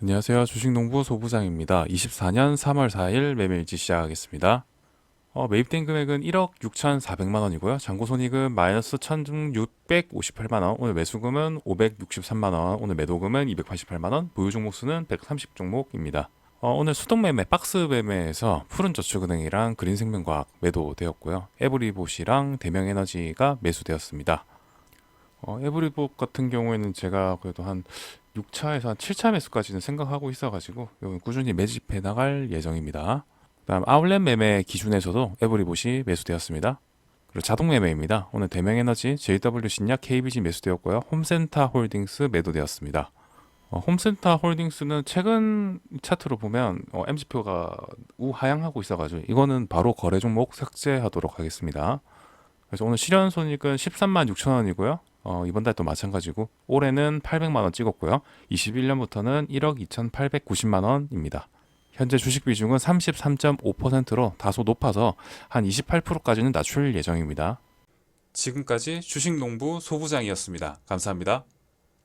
안녕하세요. 주식농부 소부장입니다. 24년 3월 4일 매매일지 시작하겠습니다. 어, 매입된 금액은 1억 6,400만 원이고요. 잔고 손익은 마이너스 1,658만 원. 오늘 매수금은 563만 원. 오늘 매도금은 288만 원. 보유 종목 수는 130 종목입니다. 어, 오늘 수동 매매, 박스 매매에서 푸른저축은행이랑 그린생명과학 매도되었고요. 에브리봇이랑 대명에너지가 매수되었습니다. 어, 에브리봇 같은 경우에는 제가 그래도 한 6차에서 한 7차 매수까지는 생각하고 있어가지고 여기 꾸준히 매집해 나갈 예정입니다. 그다음 아울렛 매매 기준에서도 에브리봇이 매수되었습니다. 그리고 자동 매매입니다. 오늘 대명에너지, JW 신약, KBG 매수되었고요. 홈센터 홀딩스 매도되었습니다. 어, 홈센터 홀딩스는 최근 차트로 보면 어, MG표가 우하향하고 있어가지고 이거는 바로 거래 종목 삭제하도록 하겠습니다. 그래서 오늘 실현 손익은 13만 6천 원이고요. 어, 이번 달도 마찬가지고 올해는 800만 원 찍었고요. 21년부터는 1억 2,890만 원입니다. 현재 주식 비중은 33.5%로 다소 높아서 한 28%까지는 낮출 예정입니다. 지금까지 주식농부 소부장이었습니다. 감사합니다.